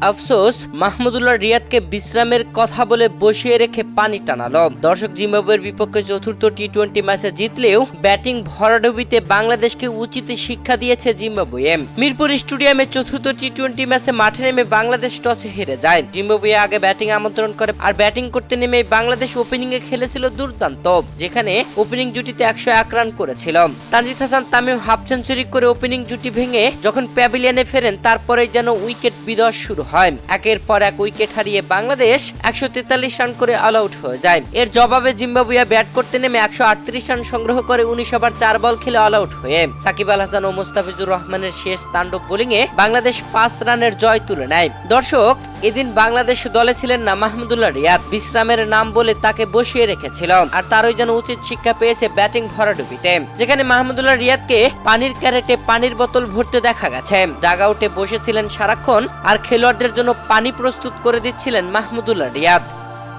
আফসোস, মাহমুদুল্লাহ রিয়াদকে বিশ্রামের কথা বলে বসিয়ে রেখে পানি টানালো। দর্শক, জিম্বাবুয়ের বিপক্ষে চতুর্থ টি টোয়েন্টি ম্যাচে জিতলেও ব্যাটিং ভরাডুবিতে বাংলাদেশকে উচিত শিক্ষা দিয়েছে জিম্বাবুয়ে। মিরপুর স্টেডিয়ামে চতুর্থ টি টোয়েন্টি ম্যাচে মাঠে নেমে বাংলাদেশ টসে হেরে যায়। জিম্বাবুয়ে আগে ব্যাটিং আমন্ত্রণ করে আর ব্যাটিং করতে নেমে বাংলাদেশ ওপেনিং এ খেলেছিল দুর্দান্ত, যেখানে ওপেনিং জুটিতে একশো এক রান করেছিল। তানজিদ হাসান তামিম হাফ সেঞ্চুরি করে ওপেনিং জুটি ভেঙে যখন প্যাভিলিয়নে ফেরেন, তারপরেই যেন উইকেট বিধ্বস শুরু হয় একের পর এক উইকেট হারিয়ে বাংলাদেশ একশো তেতাল্লিশ রান করে অল আউট হয়ে যায়। এর জবাবে জিম্বাবুয়া ব্যাট করতে নেমে একশো আটত্রিশ রান সংগ্রহ করে উনিশ ওভার চার বল খেলে অল আউট হয়ে। সাকিব আল হাসান ও মুস্তাফিজুর রহমানের শেষ তাণ্ডব বোলিংয়ে বাংলাদেশ পাঁচ রানের জয় তুলে নেয়। দর্শক এদিন বাংলাদেশ দলে ছিলেন না মাহমুদুল্লাহ রিয়াদ। বিশ্রামের নাম বলে তাকে বসিয়ে রেখেছিল আর তারই যেন উচিত শিক্ষা পেয়েছে ব্যাটিং ভরাডুবিতে। যেখানে মাহমুদুল্লাহ রিয়াদকে পানির ক্যারেটে পানির বোতল ভরতে দেখা গেছে। ডাগ আউটে বসেছিলেন সারাক্ষণ, আর খেলোয়াড়দের জন্য পানি প্রস্তুত করে দিচ্ছিলেন মাহমুদুল্লাহ রিয়াদ।